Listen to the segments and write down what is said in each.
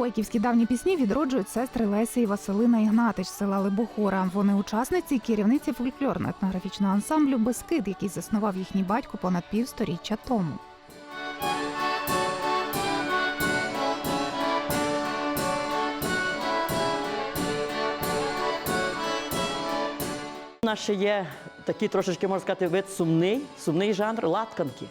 Бойківські давні пісні відроджують сестри Леся і Василина Ігнатич з села Либохора. Вони учасниці і керівниці фольклорно-етнографічного ансамблю Бескид, який заснував їхній батько понад півсторіччя тому. У є такий трошечки, можна сказати, вид сумний, сумний жанр латканки.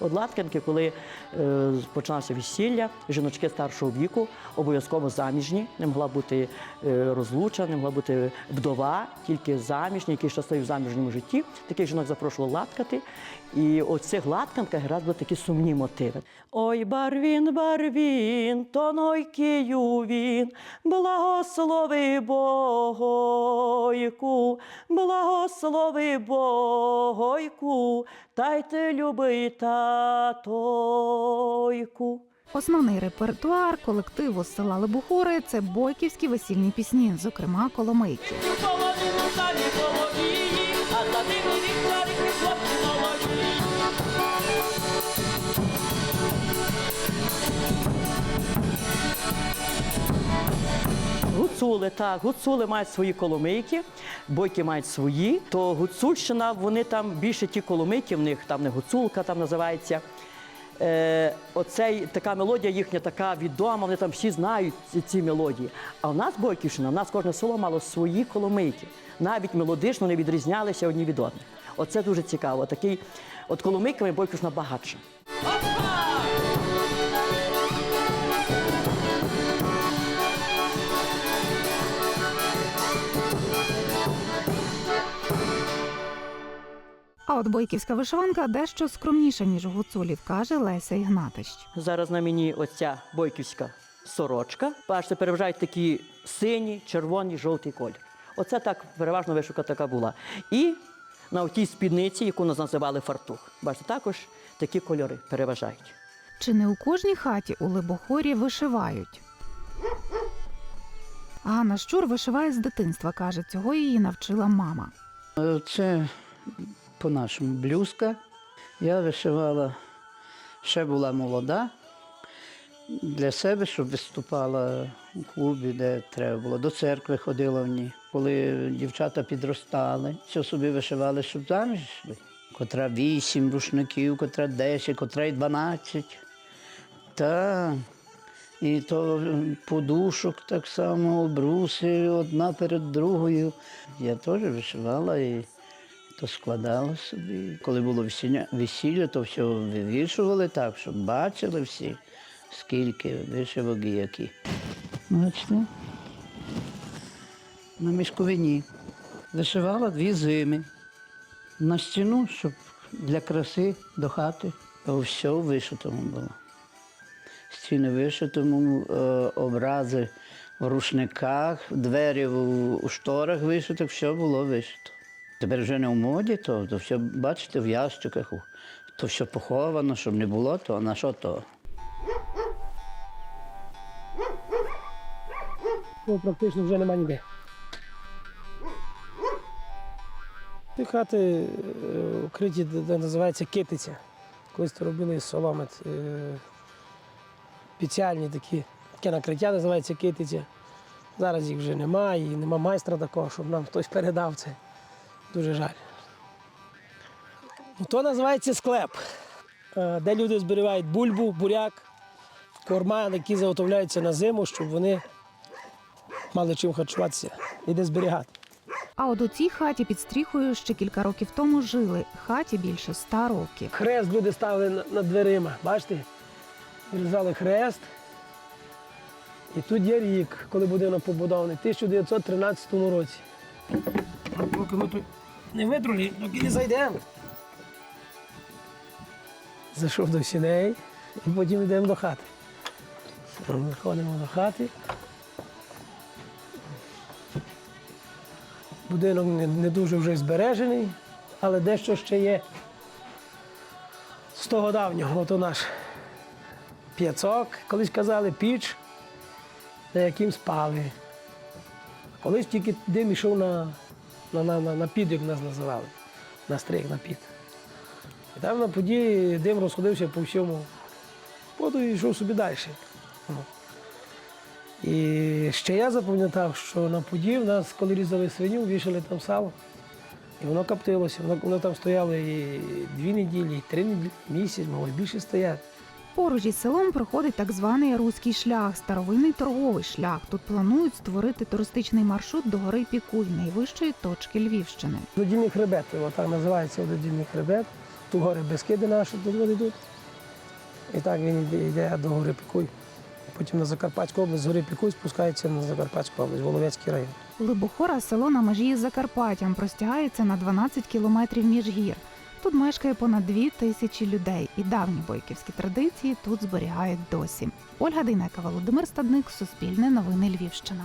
От латканки, коли е, почалося весілля, жіночки старшого віку, обов'язково заміжні, не могла бути е, розлучена, не могла бути вдова, тільки заміжні, які щасливі в заміжньому житті. Таких жінок запрошували латкати. І в цих латканках якраз були такі сумні мотиви. Ой, барвін, барвін, тонойкію він, благослови Богойку, благослови Богойку, та й ти любий татойку. Основний репертуар колективу села Либухори це бойківські весільні пісні, зокрема коломийки. Гуцули, так, гуцули мають свої коломийки, бойки мають свої. То гуцульщина, вони там більше ті коломийки, в них там не гуцулка там називається. Е, оцей така мелодія їхня така відома, вони там всі знають ці, ці мелодії. А у нас Бойківщина, у нас кожне село мало свої коломийки. Навіть мелодично не відрізнялися одні від одних. Оце дуже цікаво. Такий, от коломийками Бойківщина багатша. А от бойківська вишиванка дещо скромніша, ніж у гуцулів, каже Леся Ігнатищ. Зараз на мені оця бойківська сорочка. Бачите, переважають такі сині, червоні, жовтий колір. Оце так переважно вишивка така була. І на тій спідниці, яку нас називали фартух. Бачите, також такі кольори переважають. Чи не у кожній хаті у Либохорі вишивають? Ганна Щур вишиває з дитинства, каже, цього її навчила мама. Е, Це по-нашому блюзка. Я вишивала, ще була молода для себе, щоб виступала у клубі, де треба було. До церкви ходила в ній. Коли дівчата підростали, все собі вишивали, щоб заміж йшли. Котра вісім рушників, котра десять, котра й дванадцять. Та і то подушок так само, обруси одна перед другою. Я теж вишивала і то складала собі. Коли було весілля, то все вивішували так, щоб бачили всі, скільки вишивок і які. Бачите? На мішковині. Вишивала дві зими. На стіну, щоб для краси до хати. Все в вишитому було. Стіни вишитому, е, образи в рушниках, двері у шторах вишитих, все було вишито. Тепер вже не в моді, то, то все, бачите, в ящиках, то все поховано, щоб не було, то на що то? Ну, практично вже нема ніде. Ті хати е, укриті, де, називається китиця. Колись то робили соломи. е, Спеціальні такі, таке накриття називається китиця. Зараз їх вже немає, і нема майстра такого, щоб нам хтось передав це. Дуже жаль. То називається склеп, е, де люди зберігають бульбу, буряк, корма, які заготовляються на зиму, щоб вони мали чим харчуватися і де зберігати. А от у цій хаті під стріхою ще кілька років тому жили. Хаті більше ста років. Хрест люди ставили над дверима, бачите? Вирізали хрест. І тут є рік, коли будинок побудований, в 1913 році. Поки ми тут не витрули, доки не зайдемо. Зайшов до сіней і потім йдемо до хати. Ми Ходимо до хати. Будинок не, дуже вже збережений, але дещо ще є з того давнього. Ото наш п'яцок, колись казали, піч, на яким спали. Колись тільки дим йшов на, на, на, на, на під, як нас називали, на стриг, на під. І там на поді дим розходився по всьому. Потім йшов собі далі. Ну. І ще я запам'ятав, що на поді в нас, коли різали свиню, вішали там сало. І воно коптилося. Воно, воно там стояло і дві неділі, і три неділі, місяць, мало більше стоять. Поруч із селом проходить так званий руський шлях, старовинний торговий шлях. Тут планують створити туристичний маршрут до гори Пікуй, найвищої точки Львівщини. Водільний хребет, його так називається водільний хребет. Ту гори Бескиди наші тут йдуть. І так він йде, до гори Пікуй. Потім на Закарпатську область, з гори Пікуй спускається на Закарпатську область, Воловецький район. Либохора село на межі із Закарпаттям простягається на 12 кілометрів між гір. Тут мешкає понад дві тисячі людей, і давні бойківські традиції тут зберігають досі. Ольга Дейнека, Володимир Стадник, Суспільне новини Львівщина.